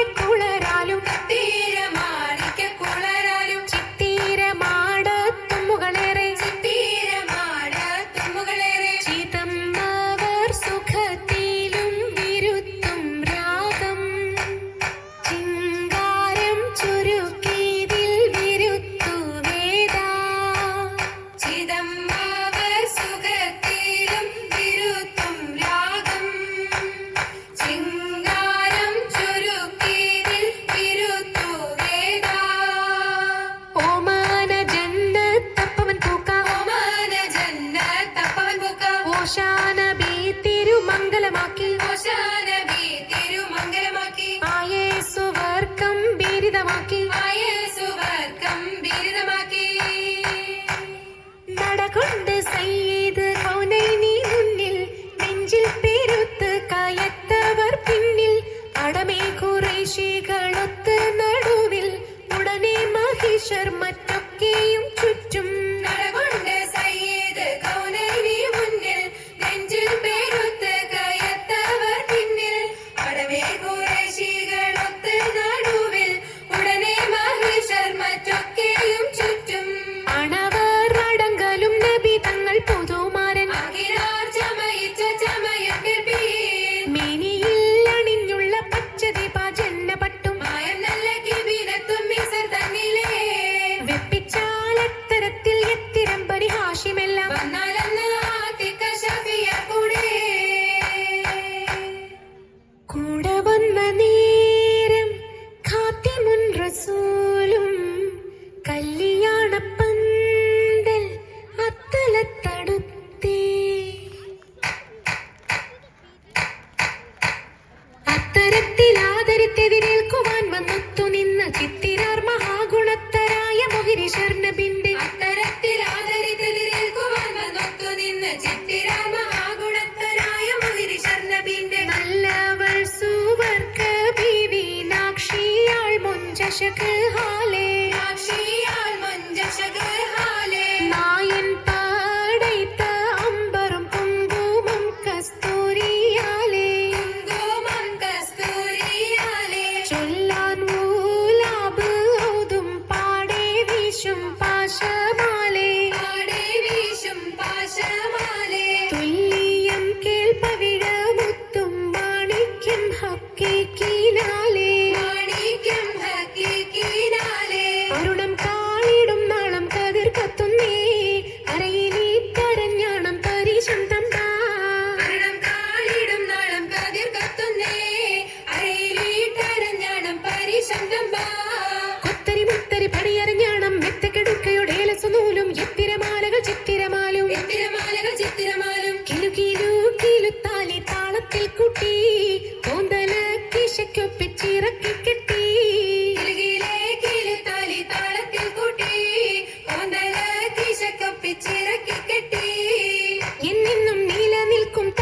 മാണിക്യ മഹിഷർ ശക് ഹാലേ ஆட்சியால் மஞ்ச சகஹாலே மாயன் படைத்த அம்பரும் குங்குமம் கஸ்தூரியாலே குங்குமம் கஸ்தூரியாலே ചൊല്ലാൻ മൂലാബ് ഓതും പാടേ വീശും പാശമാലേ. പാടേ വീശും പാശമാലേ. തുല്യം കേൾപ്പവിഴ മുത്തും മാണിക്യം ഹക്കേ. com